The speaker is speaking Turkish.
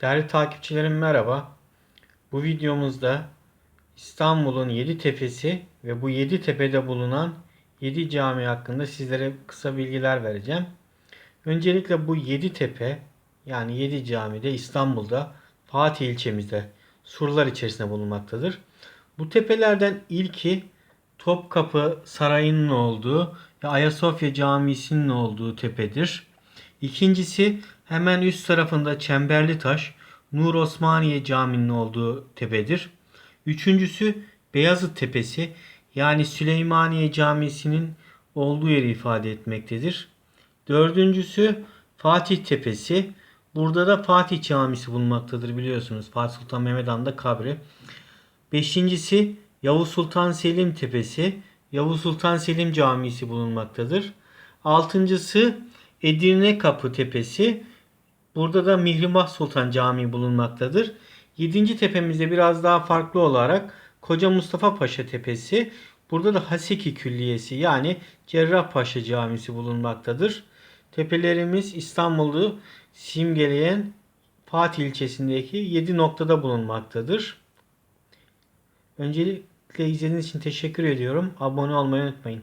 Değerli takipçilerim merhaba. Bu videomuzda İstanbul'un 7 tepesi ve bu 7 tepede bulunan 7 cami hakkında sizlere kısa bilgiler vereceğim. Öncelikle bu 7 tepe yani 7 cami de İstanbul'da Fatih ilçemizde surlar içerisinde bulunmaktadır. Bu tepelerden ilki Topkapı Sarayı'nın olduğu ve Ayasofya Camisi'nin olduğu tepedir. İkincisi hemen üst tarafında Çemberli Taş, Nur Osmaniye Camii'nin olduğu tepedir. Üçüncüsü Beyazıt Tepesi yani Süleymaniye Camisi'nin olduğu yeri ifade etmektedir. Dördüncüsü Fatih Tepesi. Burada da Fatih Camisi bulunmaktadır biliyorsunuz. Fatih Sultan Mehmet Han'da kabri. Beşincisi Yavuz Sultan Selim Tepesi. Yavuz Sultan Selim Camisi bulunmaktadır. Altıncısı Edirne Kapı Tepesi. Burada da Mihrimah Sultan Camii bulunmaktadır. Yedinci tepemizde biraz daha farklı olarak Koca Mustafa Paşa Tepesi. Burada da Haseki Külliyesi yani Cerrahpaşa Camisi bulunmaktadır. Tepelerimiz İstanbul'u simgeleyen Fatih ilçesindeki 7 noktada bulunmaktadır. Öncelikle izlediğiniz için teşekkür ediyorum. Abone olmayı unutmayın.